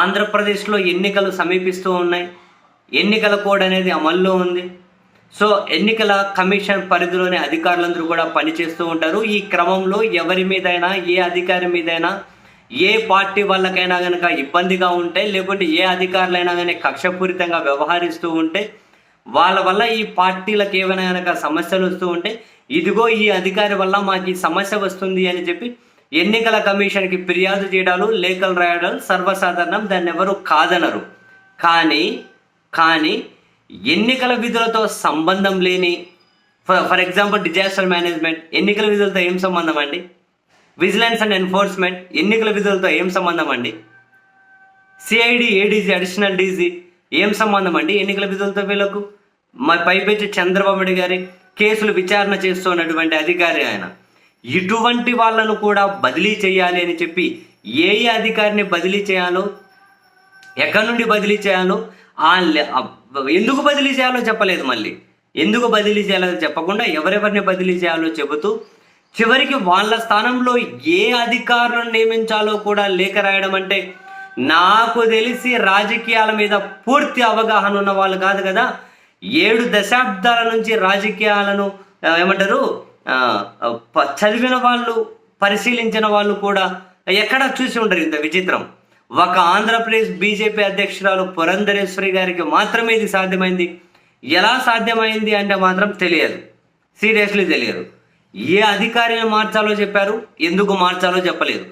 ఆంధ్రప్రదేశ్లో ఎన్నికలు సమీపిస్తూ ఉన్నాయి. ఎన్నికల కోడ్ అనేది అమల్లో ఉంది. సో ఎన్నికల కమిషన్ పరిధిలోని అధికారులందరూ కూడా పనిచేస్తూ ఉంటారు. ఈ క్రమంలో ఎవరి మీదైనా ఏ అధికారి మీదైనా ఏ పార్టీ వాళ్ళకైనా కనుక ఇబ్బందిగా ఉంటే లేకుంటే ఏ అధికారులైనా కానీ కక్షపూరితంగా వ్యవహరిస్తూ ఉంటే వాళ్ళ వల్ల ఈ పార్టీలకు ఏమైనా కనుక సమస్యలు వస్తూ ఉంటే ఇదిగో ఈ అధికారి వల్ల మాకు ఈ సమస్య వస్తుంది అని చెప్పి ఎన్నికల కమిషన్కి ఫిర్యాదు చేయడాలు లేఖలు రాయడాలు సర్వసాధారణం. దాన్ని ఎవరు కాదనరు. కానీ కానీ ఎన్నికల విధులతో సంబంధం లేని for for example disaster management ఎన్నికల విధులతో ఏం సంబంధం అండి? విజిలెన్స్ అండ్ ఎన్ఫోర్స్మెంట్ ఎన్నికల విధులతో ఏం సంబంధం అండి? సిఐడి ఏడీజీ అడిషనల్ డీజీ ఏం సంబంధం అండి ఎన్నికల విధులతో వీళ్ళకు? మా పైపెచ్చి చంద్రబాబు నాయుడు గారి కేసులు విచారణ చేస్తున్నటువంటి అధికారి ఆయన. ఇటువంటి వాళ్ళను కూడా బదిలీ చేయాలి అని చెప్పి ఏ ఏ అధికారిని బదిలీ చేయాలో ఎక్కడి నుండి బదిలీ చేయాలో ఆ ఎందుకు బదిలీ చేయాలో చెప్పలేదు మళ్ళీ. ఎందుకు బదిలీ చేయాలో చెప్పకుండా ఎవరెవరిని బదిలీ చేయాలో చెబుతూ చివరికి వాళ్ళ స్థానంలో ఏ అధికారులను నియమించాలో కూడా లేఖ రాయడం అంటే నాకు తెలిసి రాజకీయాల మీద పూర్తి అవగాహన ఉన్న వాళ్ళు కాదు కదా. ఏడు దశాబ్దాల నుంచి రాజకీయాలను ఏమంటారు చదివిన వాళ్ళు పరిశీలించిన వాళ్ళు కూడా ఎక్కడ చూసి ఉండరు ఇంత విచిత్రం. ఒక ఆంధ్రప్రదేశ్ బీజేపీ అధ్యక్షురాలు పురంధరేశ్వరి గారికి మాత్రమే ఇది సాధ్యమైంది. ఎలా సాధ్యమైంది అంటే మాత్రం తెలియదు. సీరియస్లీ తెలియదు. ఏ అధికారిని మార్చాలో చెప్పారు ఎందుకు మార్చాలో చెప్పలేదు.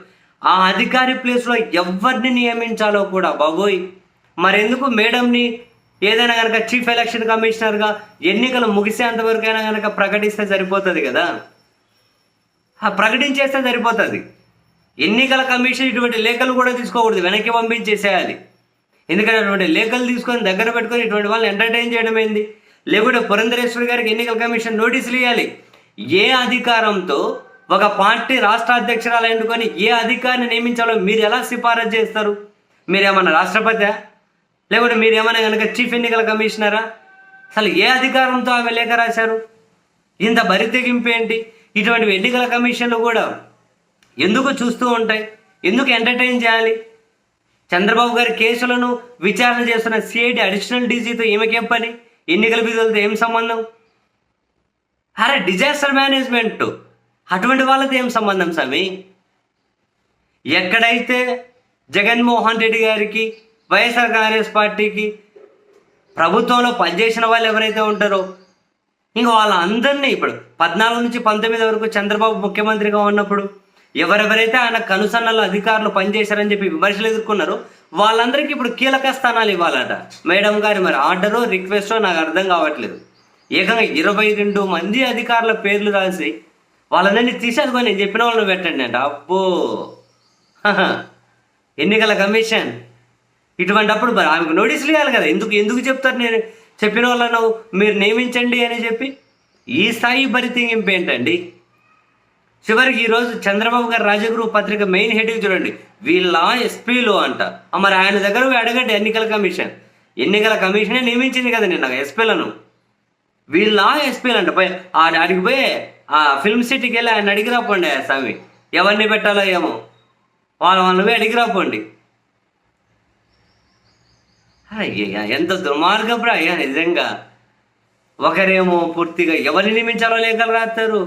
ఆ అధికారి ప్లేస్లో ఎవరిని నియమించాలో కూడా బాబోయ్. మరెందుకు మేడంని ఏదైనా కనుక చీఫ్ ఎలక్షన్ కమిషనర్గా ఎన్నికలు ముగిసేంత వరకైనా కనుక ప్రకటిస్తే సరిపోతుంది కదా? ఆ ప్రకటించేస్తే సరిపోతుంది. ఎన్నికల కమిషన్ ఇటువంటి లేఖలు కూడా తీసుకోకూడదు వెనక్కి పంపించేసేయాలి. ఎందుకంటే అటువంటి లేఖలు తీసుకొని దగ్గర పెట్టుకొని ఇటువంటి వాళ్ళని ఎంటర్టైన్ చేయడం ఏంది? లేకుంటే పురంధరేశ్వరి గారికి ఎన్నికల కమిషన్ నోటీసులు ఇవ్వాలి ఏ అధికారంతో ఒక పార్టీ రాష్ట్ర అధ్యక్షురాలు ఎన్నుకొని ఏ అధికారిని నియమించాలో మీరు ఎలా సిఫారసు చేస్తారు? మీరేమన్నా రాష్ట్రపతి లేకుంటే ఏమైనా కనుక చీఫ్ ఎన్నికల కమిషనరా? అసలు ఏ అధికారంతో ఆమె లేఖ రాశారు? ఇంత బరితెగింపు ఏంటి? ఇటువంటి ఎన్నికల కమిషన్లు కూడా ఎందుకు చూస్తూ ఉంటాయి? ఎందుకు ఎంటర్టైన్ చేయాలి? చంద్రబాబు గారి కేసులను విచారణ చేస్తున్న సిఐడి అడిషనల్ డీజీతో ఈమెకేం పని? ఎన్నికల విధులతో ఏం సంబంధం? అరే డిజాస్టర్ మేనేజ్మెంట్ అటువంటి వాళ్ళతో ఏం సంబంధం స్వామి? ఎక్కడైతే జగన్మోహన్ రెడ్డి గారికి వైఎస్ఆర్ కాంగ్రెస్ పార్టీకి ప్రభుత్వంలో పనిచేసిన వాళ్ళు ఎవరైతే ఉంటారో ఇంకా వాళ్ళందరినీ ఇప్పుడు పద్నాలుగు నుంచి పంతొమ్మిది వరకు చంద్రబాబు ముఖ్యమంత్రిగా ఉన్నప్పుడు ఎవరెవరైతే ఆయన కనుసన్నలు అధికారులు పనిచేశారని చెప్పి విమర్శలు ఎదుర్కొన్నారో వాళ్ళందరికీ ఇప్పుడు కీలక స్థానాలు ఇవ్వాలట. మేడం గారి మరి ఆర్డరో రిక్వెస్టో నాకు అర్థం కావట్లేదు. ఏకంగా ఇరవై రెండు మంది అధికారుల పేర్లు రాసి వాళ్ళందరినీ తీసేసుకొని నేను చెప్పిన వాళ్ళని పెట్టండి అంట. అబ్బో! హహ. ఎన్నికల కమిషన్. ఇటువంటప్పుడు మరి ఆమెకు నోటీసులు ఇవ్వాలి కదా. ఎందుకు ఎందుకు చెప్తారు నేను? చెప్పిన వాళ్ళను మీరు నియమించండి అని చెప్పి ఈ స్థాయి బరితెగింపు ఏంటండి? చివరికి ఈరోజు చంద్రబాబు గారు రాజగురు పత్రిక మెయిన్ హెడ్ చూడండి. వీళ్ళ ఎస్పీలు అంట. మరి ఆయన దగ్గర అడగండి ఎన్నికల కమిషన్. ఎన్నికల కమిషనే నియమించింది కదా నిన్న ఎస్పీలను వీళ్ళ ఎస్పీలు అంట పోయి ఆ అడిగి పోయి ఆ ఫిల్మ్ సిటీకి వెళ్ళి ఆయన అడిగి రాపోండి ఆ స్వామి. ఎవరిని పెట్టాలో ఏమో. వాళ్ళ వాళ్ళని పోయి అయ్యా ఎంత దుర్మార్గపురా అయ్యా నిజంగా. ఒకరేమో పూర్తిగా ఎవరిని నియమించాలో లేఖలు రాస్తారు.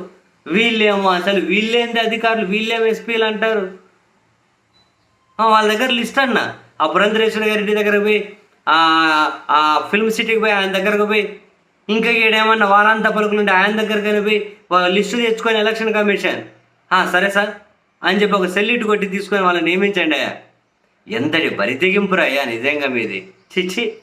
వీళ్ళేమో అసలు వీళ్ళేంది అధికారులు వీళ్ళేమో ఎస్పీలు అంటారు? వాళ్ళ దగ్గర లిస్ట్ అన్న. ఆ పురంధరేశ్వర గారి దగ్గర పోయి ఆ ఫిల్మ్ సిటీకి పోయి ఆయన దగ్గరకు పోయి ఇంకా ఏడేమన్నా వారాంత పలుకులు ఉంటే ఆయన దగ్గరికి పోయి లిస్టు తెచ్చుకొని ఎలక్షన్ కమిషన్. సరే సార్ అని చెప్పి ఒక సెల్లిట్ కొట్టి తీసుకొని వాళ్ళని నియమించండి అయ్యా. ఎంతటి బరితెగింపురయ్యా నిజంగా మీది. చిచ్చి